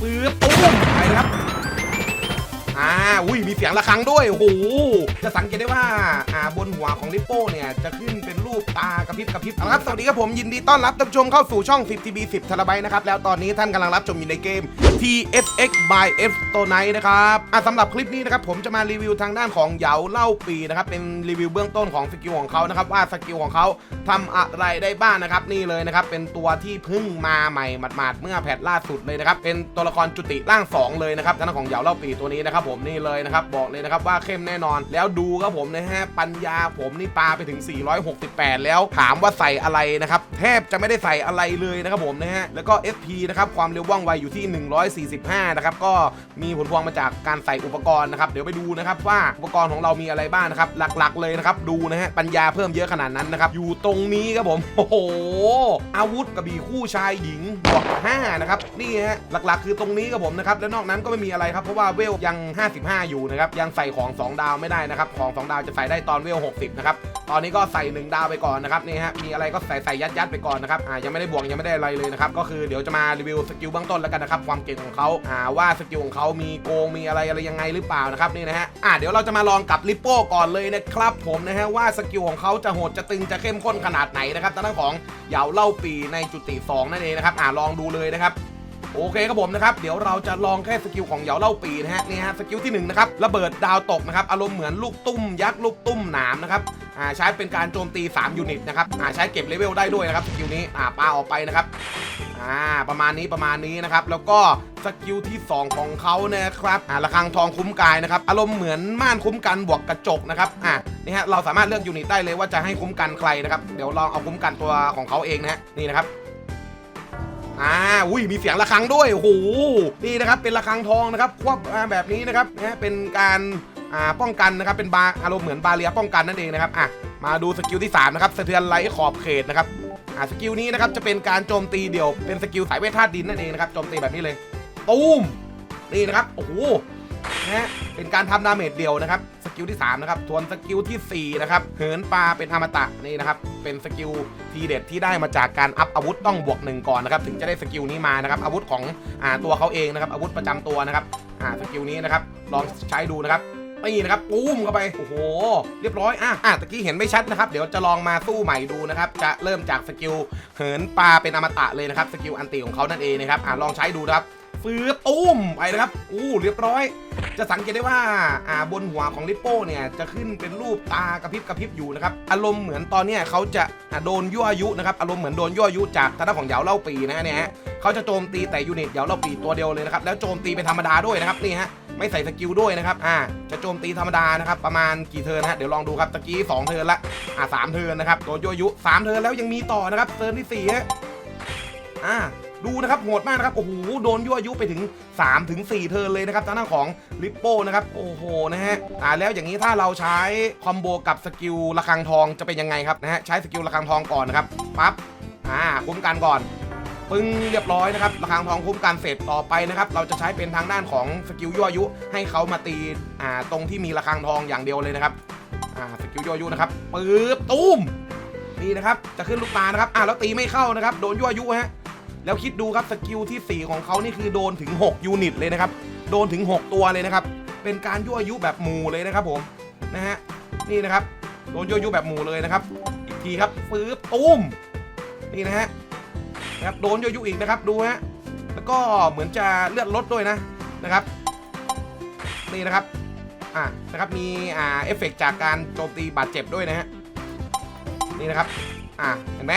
ปื๊บตุ้มไปครับ อ่าอุ้ยมีเสียงระฆังด้วยโอ้โหจะสังเกตได้ว่าอ่าบนหัวของลิปโป้เนี่ยจะขึ้นเป็นรูปตากระพริบกระพริบเอาละครับสวัสดีครับผมยินดีต้อนรับท่านผู้ชมเข้าสู่ช่อง 10 TB 10 t b นะครับแล้วตอนนี้ท่านกำลังรับชมอยู่ในเกม TSX by F ตัวไนนะครับอะสำหรับคลิปนี้นะครับผมจะมารีวิวทางด้านของเหยาเล่าปีนะครับเป็นรีวิวเบื้องต้นของสกิลของเขานะครับว่าสกิลของเขาทำอะไรได้บ้างนะครับนี่เลยนะครับเป็นตัวที่เพิ่งมาใหม่หมาดๆเมื่อแพทล่าสุดเลยนะครับเป็นตัวละครจุติร่าง 2 เลยนะครับทางด้านของเหยาเล่าปีตัวนี้นะครับผมนี่เลยนะครับบอกเลยนะครับว่าเข้มแน่นอน แล้วดูครับผมนะฮะปัญญาผมนี่ปาไปถึง 468 แล้วถามว่าใส่อะไรนะครับแทบจะไม่ได้ใส่อะไรเลยนะครับผมนะฮะแล้วก็ SP นะครับความเร็วว่องไวอยู่ที่ 145 นะครับก็มีผลพวงมาจากการใส่อุปกรณ์นะครับเดี๋ยวไปดูนะครับว่าอุปกรณ์ของเรามีอะไรบ้างนะครับหลักๆเลยนะครับดูนะฮะปัญญาเพิ่มเยอะขนาดนั้นนะครับอยู่ตรงนี้ครับผมโอ้โหอาวุธกระบี่คู่ชายหญิงบวก5นะครับนี่ฮะหลักๆ คือตรงนี้ครับผมนะครับแล้วนอกนั้นก็ไม่มีอะไรครับเพราะว่าเวลยัง 55อยู่นะครับ ยังใส่ของ 2 ดาวไม่ได้นะครับ ของ 2 ดาวจะใส่ได้ตอนเวล 60 นะครับ ตอนนี้ก็ใส่ 1 ดาวไปก่อนนะครับ นี่ฮะ มีอะไรก็ใส่ใส่ยัดยัดไปก่อนนะครับ อ่า ยังไม่ได้บวกยังไม่ได้อะไรเลยนะครับ ก็คือเดี๋ยวจะมารีวิวสกิลเบื้องต้นแล้วกันนะครับ ความเก่งของเขาอ่า ว่าสกิลของเขามีโกง มีอะไรอะไรยังไงหรือเปล่านะครับ นี่นะฮะ อ่า เดี๋ยวเราจะมาลองกับลิปโป้ก่อนเลยนะครับ ผมนะฮะ ว่าสกิลของเขาจะโหด จะตึง จะเข้มข้นขนาดไหนนะครับทางด้านของเหยาเล่าปีในจุติสองนั่นเองนะครับ อ่าลองดูเลยนะครับ โอเคครับผมนะครับ เดี๋ยวเราจะลองแค่สกิลของเหยาเล่าปีนะฮะนี่ฮะสกิลที่หนึ่งนะครับระเบิดดาวตกนะครับอารมณ์เหมือนลูกตุ้มยักษ์ลูกตุ้มหนามนะครับอ่าใช้เป็นการโจมตี 3 ยูนิตนะครับอ่าใช้เก็บเลเวลได้ด้วยนะครับสกิลนี้อ่าปาออกไปนะครับอ่าประมาณนี้ประมาณนี้นะครับแล้วก็สกิลที่ 2 ของเขานะครับอ่าระฆังทองคุ้มกายนะครับอารมณ์เหมือนม่านคุ้มกันบวกกระจกนะครับอ่านี่ฮะเราสามารถเลือกยูนิตได้เลยว่าจะให้คุ้มกันใครนะครับเดี๋ยวลองเอาคุ้มกันตัวของเขาเองนะฮะนี่นะครับ อ่าอุ้ยมีเสียงระฆังด้วยโอ้โหนี่นะครับเป็นระฆังทองนะครับควบแบบนี้นะครับนะเป็นการอ่าป้องกันนะครับเป็นบาอารมณ์เหมือนบาเรียป้องกันนั่นเองนะครับอะมาดูสกิลที่3นะครับสะเทือนไร้ขอบเขตนะครับอ่าสกิลนี้นะครับจะเป็นการโจมตีเดี่ยวเป็นสกิลสายเวทธาตุดินนั่นเองนะครับโจมตีแบบนี้เลยตูมนี่นะครับโอ้โหนะเป็นการทำดาเมจเดียวนะครับ สกิลที่ 3 นะครับส่วนสกิลทีสี่ 4 นะครับ เหินปลาเป็นอมตะนี่นะครับ เป็นสกิลทีเด็ดที่ได้มาจากการอัพอาวุธต้องบวกหนึ่งก่อนนะครับถึงจะได้สกิลนี้มานะครับอาวุธของอ่าตัวเขาเองนะครับอาวุธประจำตัวนะครับอ่าสกิลนี้นะครับลองใช้ดูนะครับนี่นะครับปุ้มเข้าไปโอ้โห เรียบร้อยอะอะตะกี้เห็นไม่ชัดนะครับเดี๋ยวจะลองมาสู้ใหม่ดูนะครับจะเริ่มจากสกิลเหินปลาเป็นอมตะเลยนะครับสกิลอันติของเขานั่นเองนะครับอ่าลองใช้ดูนะครับฟืบตุ้มไปนะครับอู้เรียบร้อย จะสังเกตได้ว่าอ่าบนหัวของลิปโป้เนี่ยจะขึ้นเป็นรูปตากระพริบกระพริบอยู่นะครับอารมณ์เหมือนตอนเนี้ยเขาจะอ่าโดนยั่วยุนะครับอารมณ์เหมือนโดนยั่วยุจากทางด้านของเหยาเล่าปีนะฮะเนี่ยฮะเขาจะโจมตีแต่ยูนิตเหยาเล่าปีตัวเดียวเลยนะครับแล้วโจมตีเป็นธรรมดาด้วยนะครับนี่ฮะไม่ใส่สกิลด้วยนะครับอ่าจะโจมตีธรรมดานะครับประมาณกี่เทิร์นนะฮะเดี๋ยวลองดูครับตะกี้2เทิร์นละอ่าสามเทิร์นนะครับโดนยั่วยุสามเทิร์นแล้วยังมีต่อนะครับเทิร์นที่สี่ฮะอ่า ดูนะครับโหดมากนะครับโอ้โหโดนยั่วยุไปถึง3ถึง4เทิร์นเลยนะครับทางด้านของลิปโป้นะครับโอ้โหนะฮะอ่าแล้วอย่างนี้ถ้าเราใช้คอมโบกับสกิลระฆังทองจะเป็นยังไงครับนะฮะใช้สกิลระฆังทองก่อนนะครับปั๊บอ่าคุ้มกันก่อนปึ้งเรียบร้อยนะครับระฆังทองคุ้มกันเสร็จต่อไปนะครับ เราจะใช้เป็นทางด้านของสกิลยั่วยุ ให้เขามาตีอ่าตรงที่มีระฆังทองอย่างเดียวเลยนะครับอ่าสกิลยั่วยุนะครับปึ๊บตุ้มนี่นะครับจะขึ้นลูกตานะครับอ่าแล้วตีไม่เข้านะครับ โดนยั่วยุฮะ แล้วคิดดูครับสกิลที่ 4 ของเขานี่คือโดนถึง 6 ยูนิตเลยนะครับ โดนถึง 6 ตัวเลยนะครับ เป็นการยั่วยุแบบหมู่เลยนะครับผม นะฮะ นี่นะครับ โดนยั่วยุแบบหมู่เลยนะครับ อีกทีครับฟืบตุ้ม นี่นะฮะ นะครับ โดนยั่วยุอีกนะครับ ดูฮะ แล้วก็เหมือนจะเลือดลดด้วยนะ นะครับ นี่นะครับ อ่านะครับ มี อ่า เอฟเฟกต์จากการโจมตีบาดเจ็บด้วยนะฮะ นี่นะครับ อ่าเห็นไหม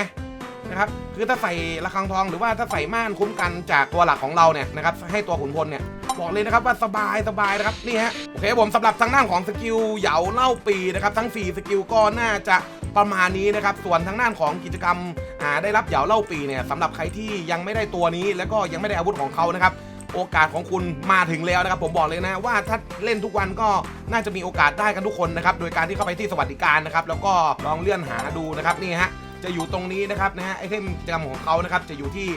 นะครับคือถ้าใส่ระฆังทองหรือว่าถ้าใส่ม่านคุ้มกันจากตัวหลักของเราเนี่ยนะครับให้ตัวขุนพลเนี่ยบอกเลยนะครับว่าสบายสบายนะครับนี่ฮะโอเคผมสำหรับทางด้านของสกิลเหยาเล่าปีนะครับทั้ง 4 สกิลก็น่าจะประมาณนี้นะครับส่วนทางด้านของกิจกรรมอ่าได้รับเหยาเล่าปีเนี่ยสำหรับใครที่ยังไม่ได้ตัวนี้ แล้วก็ยังไม่ได้อาวุธของเขานะครับโอกาสของคุณมาถึงแล้วนะครับ ผมบอกเลยนะว่าถ้าเล่นทุกวันก็น่าจะมีโอกาสได้กันทุกคนนะครับโดยการที่เข้าไปที่สวัสดิการนะครับแล้วก็ลองเลื่อนหาดูนะครับนี่ฮะ จะอยู่ตรงนี้นะครับนะฮะไอเทมกิจกรรมของเขานะครับจะอยู่ที่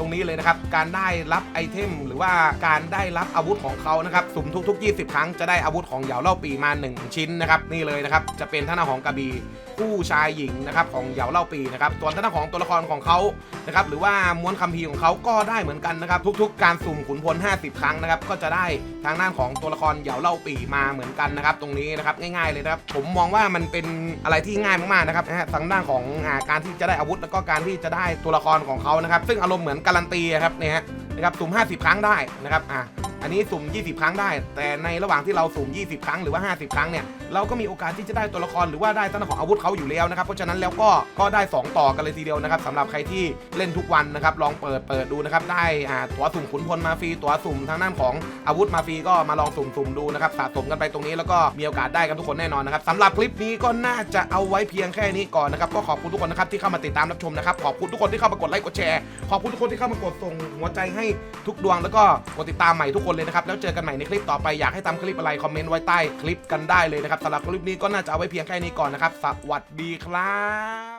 ตรงนี้เลยนะครับ การได้รับไอเทม หรือว่าการได้รับอาวุธของเขานะครับ สุ่มทุกๆ 20 ครั้งจะได้อาวุธของเหยาเล่าปีมา 1 ชิ้นนะครับนี่เลยนะครับจะเป็นท่านาของกระบี่คู่ชายหญิงนะครับของเหยาเล่าปีนะครับส่วนท่านาของตัวละครของเขานะครับหรือว่าม้วนคัมภีร์ของเขาก็ได้เหมือนกันนะครับ ทุก ๆ การสุ่มขุนพล 50 ครั้งนะครับก็จะได้ทางด้านของตัวละครเหยาเล่าปีมาเหมือนกันนะครับตรงนี้นะครับง่ายๆเลยนะครับผมมองว่ามันเป็นอะไรที่ง่ายมากๆนะครับนะฮะทางด้านของอาการที่จะได้อาวุธแล้วก็การที่จะได้ตัวละครของเขานะครับซึ่งอารมณ์เหมือนกการันตีอะครับเนี่ยนะครับสุ่ม50 ครั้งได้นะครับอะ อันนี้สุ่ม 20 ครั้งได้ แต่ในระหว่างที่เราสุ่ม 20 ครั้งหรือว่า 50 ครั้งเนี่ย เราก็มีโอกาสที่จะได้ตัวละครหรือว่าได้ต้นของอาวุธเขาอยู่แล้วนะครับ เพราะฉะนั้นแล้วก็ก็ได้ 2 ต่อกันเลยทีเดียวนะครับสำหรับใครที่เล่นทุกวันนะครับ ลองเปิดเปิดดูนะครับ ได้อ่าตัวสุ่มขุนพลมาฟรีตัวสุ่มทางด้านของอาวุธมาฟรีก็มาลองสุ่มสุ่มดูนะครับสะสมกันไปตรงนี้แล้วก็มีโอกาสได้กันทุกคนแน่นอนนะครับสำหรับคลิปนี้ก็น่าจะเอาไว้เพียงแค่นี้ก่อนนะครับก็ขอบคุณทุกคนนะครับที่เข้ามาติดตามรับชมนะครับขอบคุณทุกคนที่เข้ามากดไลค์กดแชร์ขอบคุณทุกคนที่เข้ามากดส่งหัวใจให้ทุกดวงแล้วก็กดติดตามใหม่ทุกคนเลยนะครับ แล้วเจอกันใหม่ในคลิปต่อไปอยากให้ทำคลิปอะไรคอมเมนต์ไว้ใต้คลิปกันได้เลยนะครับสำหรับคลิปนี้ก็น่าจะเอาไว้เพียงแค่นี้ก่อนนะครับสวัสดีครับ